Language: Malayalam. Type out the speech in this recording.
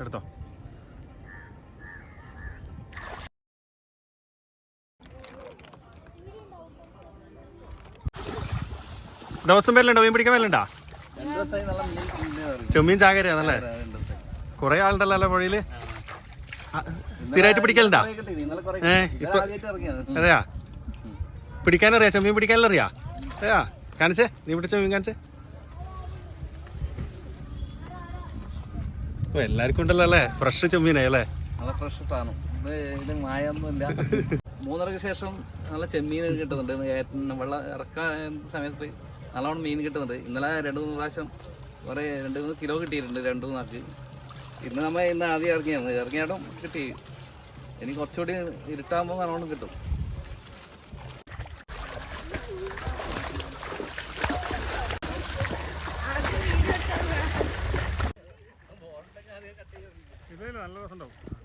എടുത്തോ. ദിവസം വരലുണ്ടോ? മീൻ പിടിക്കാൻ വരലുണ്ടാ. ചെമ്മീൻ ചാകരയാണല്ലേ? കൊറേ ആളുണ്ടല്ലോ പുഴയിൽ? സ്ഥിരമായിട്ട് പിടിക്കലുണ്ടാ? ഏ. ഇപ്പൊ-. അതെയാ? പിടിക്കാനറിയാ? ചെമ്മീൻ പിടിക്കാനറിയാ? അതെയാ? കാണിച്ചേ നീ പിടിച്ച മീൻ കാണിച്ചേ. ഓ എല്ലാവർക്കും ഉണ്ടല്ലോ അല്ലേ? ഫ്രഷ് ചെമ്മീനായി അല്ലേ? നല്ല ഫ്രഷ് സാധനം. ഇത് മായൊന്നുമില്ല. മൂന്നരക്ക് ശേഷം നല്ല ചെമ്മീൻ കിട്ടുന്നുണ്ട്. വെള്ളം ഇറക്കാൻ സമയത്ത് നല്ലോണം മീൻ കിട്ടുന്നുണ്ട്. ഇന്നലെ രണ്ട് മൂന്ന് പ്രാവശ്യം കുറേ രണ്ട് മൂന്ന് കിലോ കിട്ടിയിട്ടുണ്ട് രണ്ട് മൂന്നാൾക്ക്. ഇന്ന് നമ്മൾ ഇന്ന് ആദ്യം ഇറങ്ങിയാണ്. ഇറങ്ങിയാടും കിട്ടി. ഇനി കുറച്ചുകൂടി ഇരുട്ടാകുമ്പോൾ നല്ലോണം കിട്ടും. നല്ല രസമുണ്ടാവും.